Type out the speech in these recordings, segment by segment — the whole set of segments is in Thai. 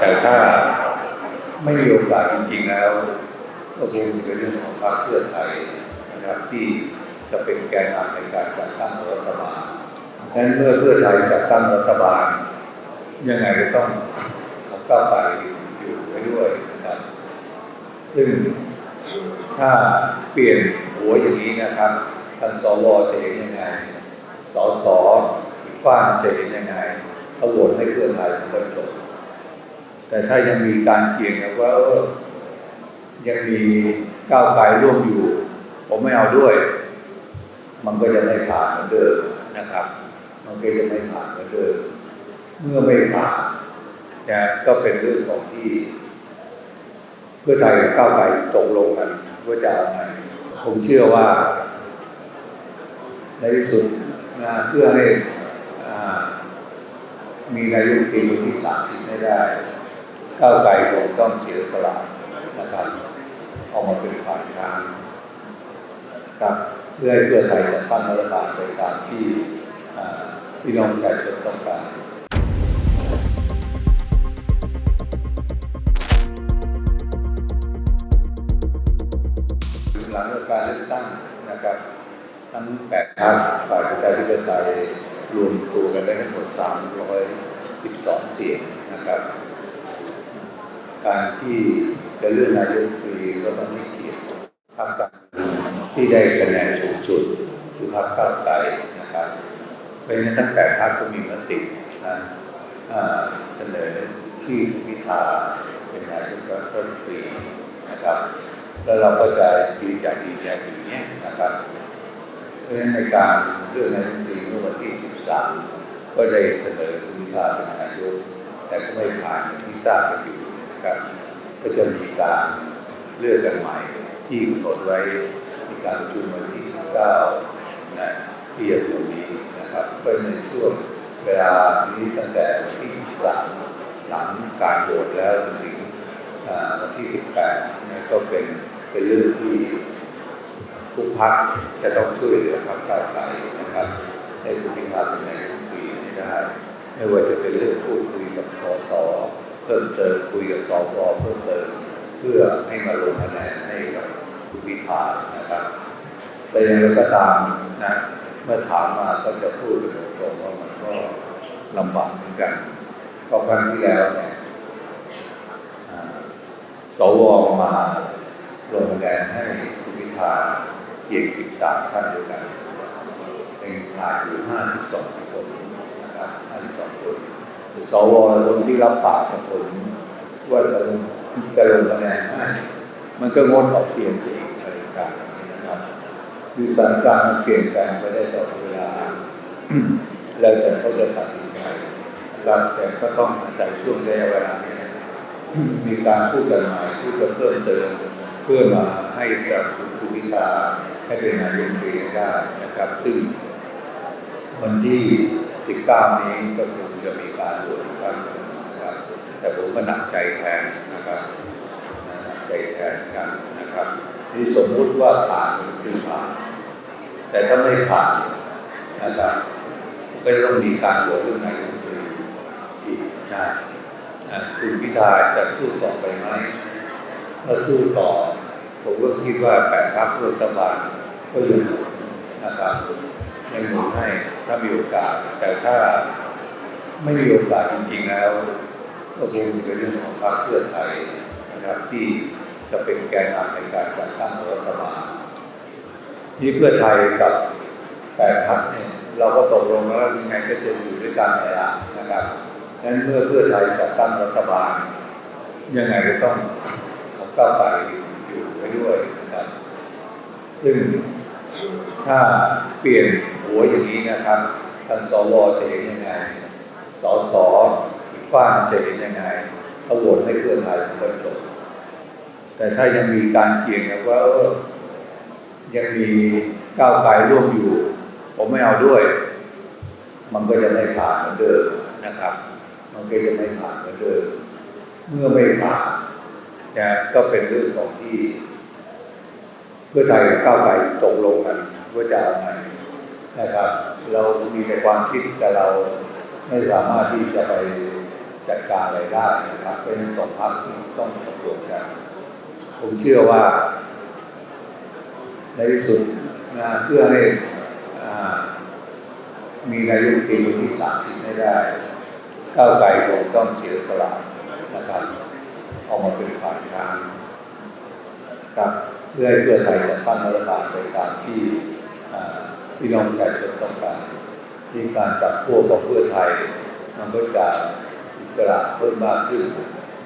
แต่ถ้าไม่มีโอกาสจริงๆแล้วก็คงเป็นเรื่องของพรรคเพื่อไทยนะครับที่จะเป็นแกนนำในการจัดตั้งรัฐบาลดังนั้นเมื่อเพื่อไทยจัดตั้งรัฐบาล ยังไงก็ต้องเอาก้าวไกลอยู่ไว้ด้วยนะครับ ซึ่งถ้าเปลี่ยนหัวอย่างนี้นะครับท่านสวจะเห็นยังไง สสอีกฝ้าจะเห็นยังไงถ้าโหวตให้เพื่อไทยมันก็จบ แต่ถ้ายังมีการเกี่ยงกันว่าเออยังมีก้าวไกลร่วมอยู่ ผมไม่เอาด้วย มันก็จะไม่ผ่านเหมือนเดิมนะครับ มันก็จะไม่ผ่านเหมือนเดิมเมื่อไม่ผ่านนะก็เป็นเรื่องของที่ เพื่อไทยก้าวไกลตกลงกันว่าจะเอาไงผมเชื่อว่า ในที่สุดนะเพื่อให้อ่ามีนายกปีที่สามสิบไม่ได้ ก้าวไกลคงต้องเสียสละนะครับออกมาเป็นฝ่ายค้านนะครับเพื่อให้เพื่อไทยจะตั้งรัฐบาลไปตามที่พี่น้องประชาชนต้องการหลังการเลือกตั้งนะครับทั้งแปดพรรคฝ่ายประชาธิปไตยรวมตัวกันได้ทั้งหมด312 เสียงนะครับ การที่จะเลื่อกนายกรัฐมนตรีก็ต้องให้เกี่ยรติพรรคการเมืองที่ได้คะแนนสูงสุดคือพรรคก้าวไกลนะครับเพราะฉะนั้นตั้งแต่พรรคก็มีมตินะเสนอที่อพิธาเป็นนายกรัฐมนตรีนะครับ แล้วเราก็จะดีใจดีใจอย่างนี้ยนะครับเพราะฉะนั้นในการเลือกนายกรัฐมนตรีเมื่อวันที่ 13 ก็ได้เสนอคุณพิธาเป็นนายกแต่ก็ไม่ผ่านที่ทราบกันอยู่ นะครับก็จะมีการเลือกกันใหม่ที่กำหนดไว้ในการประชุมวันที่ 19 นะที่จะถึงนี้นะครับก็ในช่วงเวลานี้ตั้งแต่วันที่13หลังการโหวตแล้วถึงอ่าวันที่ 18นี่ก็เป็นเป็นเรื่องที่ทุกพักจะต้องช่วยเหลือพรรคก้าวไกลนะครับให้คุณพิธาเป็นนายกรัฐมนตรีได้ไม่ว่าจะเป็นเรื่องพูดคุยกับสส พิ่มเติมคุยกับสวเพิ่มเติม เพื่อให้มาลงคะแนนให้กับคุณพิธานะครับแต่อย่างไรก็ตามนะเมื่อถามมาก็จะพูดตรงๆว่ามันก็ลำบากเหมือนกันเพราะครั้งที่แล้วเนี่ยสวมาลงคะแนนให้คุณพิธาเพียง13ท่านด้วยกันเป็นผ่านอยู่52คนนะครับ52คน สวคนที่รับปากกับผมว่าจะจะลงคะแนนให้มันก็งดออกเสียงเองอะไรต่างๆนะครับคือสถานการณ์มันเปลี่ยนแปลงไปได้ตลอดเวลา แล้วแต่เขาจะตัดสินใจนะครับแต่ก็ต้องอาศัยช่วงระยะเวลานี้มีการพูดกันใหม่พูดกันเพิ่มเติมเพื่อมาให้สนับสนุนคุณพิธาให้เป็นนายกรัฐมนได้นะครับ ซึ่งวันที่ 19 นี้ก็คงารโหวตอีกครั้งหนึ่งนะครับแต่ผมก็หนักใจแทนนะครับหนักใจแทนกันนะครับนี่สมมุติว่าผ่านคือผ่านแต่ถ้าไม่ผ่านนะครับก็จะต้องมีการโหวตเรื่องนายกรัฐมนตรีอีกนะคุณพิธาจะสู้ต่อไปไหมถ้าสู้ต่อ ผมก็คิดว่าแปดพรรครัฐบาลก็ยังหนุนนะครับยังหนุนให้ถ้ามีโอกาส แต่ถ้า ไม่มีโอกาสจริงๆแล้วก็คงเป็นเรื่องของพรรคเพื่อไทยนะครับที่จะเป็นแกนนำในการจัดตั้งรัฐบาลนี่เพื่อไทยกับแปดพักเนี่ยเราก็ตกลงแล้วว่ายังไงก็จะอยู่ด้วยกันนี่แหละนะครับงั้นเมื่อเพื่อไทยจัดตั้งรัฐบาล ยังไงก็ต้องเอาก้าวไกลอยู่ไว้ด้วยนะครับ ซึ่งถ้าเปลี่ยนหัวอย่างนี้นะครับท่านสวจะเห็นยังไง สอสอีกฝ้ากจะเห็นยังไงถ้าโหวตให้เพื่อไทยมันก็จบแต่ถ้ายังมีการเกี่ยงกันว่าเออยังมีก้าวไกลร่วมอยู่ ผมไม่เอาด้วย มันก็จะไม่ผ่านเหมือนเดิมนะครับ มันก็จะไม่ผ่านเหมือนเดิมเมื่อไม่ผ่านนะก็เป็นเรื่องของที่ เพื่อไทยกับก้าวไกลตกลงกันว่าจะอาไงนะครับ เรามีแต่ความคิดแต่เรา ไม่สามารถที่จะไปจัดการอะไรได้นะครับ เป็นสองพักที่ต้องตกลงกันผมเชื่อว่า ในที่สุดนะเพื่อให้มีนายกปีนที่สามสิบไม่ได้ก้าวไกลคงต้องเสียสละนะครับออกมาเป็นฝ่ายค้านครับเพื่อให้เพื่อไทยจะตั้งรัฐบาลไปตามที่พี่น้องประชาชนต้องการ ที่การจับพวกกับเพื่อไทย มันก็จะอิสระเพิ่มมากขึ้น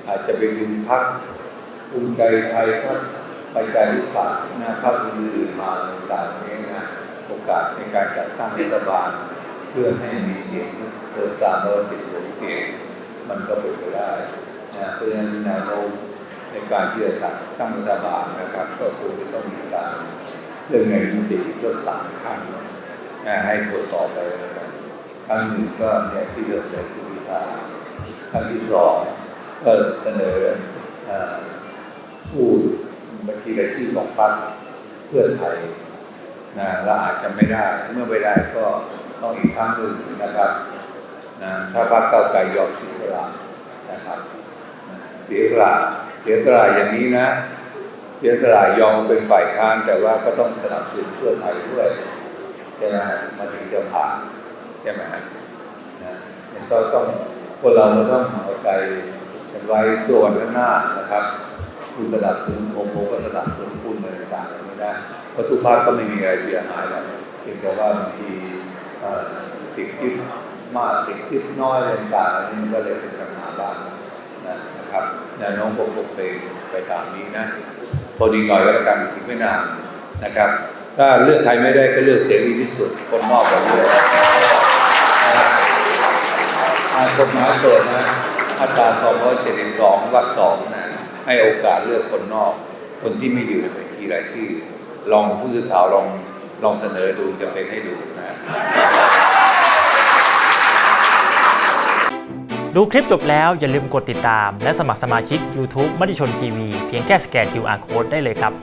อาจจะไปดึงพักภูมิใจไทยพักไปใจหรือเปล่านะพักอื่นมาต่างๆนี้นะโอกาสในการจัดตั้งรัฐบาล เพื่อให้มีเสียงเกินสามร้อยสิบหกเสียงมันก็เป็นไปได้นะเพราะฉะนั้นแนวโน้มในการที่จะจัดตั้งรัฐบาลนะครับ ก็คงจะต้องมีการเรื่องในมิติก็สามขั้น ให้ตรวจต่อไปนะครั้งหนึ่งก็เนี่ยที่เริ่มเลยคือพิธาครั้งที่สองก็เสนอผู้บัญชีรายชื่อของพรรคเพื่อไทยนะเราอาจจะไม่ได้เมื่อไม่ได้ก็ต้องอีกครั้งหนึ่งนะครับนะถ้าพรรคเก้าไกลยอมเสียสละนะครับเสียสละเสียสละอย่างนี้นะ เสียสละยอมเป็นฝ่ายค้านแต่ว่าก็ต้องสนับสนุนเพื่อไทยด้วย ใช่ไหมฮะมาถึงจะผ่านใช่ไหมฮะนะก็ต้องพวกเราเราต้องเอาใจกันไว้ตัววันข้างหน้านะครับ คุณสนับสนุนผมผมก็สนับสนุนคุณในต่างๆอย่างนี้นะเพราะทุกภาคก็ไม่มีอะไรเสียหายหรอกเพียงแต่ว่าบางทีติดคิดมากติดคิดน้อยอะไรต่างๆอันนี้มันก็เลยเป็นปัญหาบ้างนะครับแนวโน้มผมผมไปไปตามนี้นะทนอีกหน่อยก็แล้วกันอีกไม่นานนะครับ ถ้าเลือกใครไม่ได้ก็เลือกเสรีพิสุทธิ์คนนอกแบบเลือกกฎหมายเปิดนะมาตรา272วรรคสองนะให้โอกาสเลือกคนนอก คนที่ไม่อยู่ในบัญชีรายชื่อ ลองผู้สื่อข่าวลองลองเสนอดูจะเป็นให้ดูนะดูคลิปจบแล้วอย่าลืมกดติดตาม และสมัครสมาชิก YouTube มติชนทีวีเพียงแค่สแกน QR Code ได้เลยครับ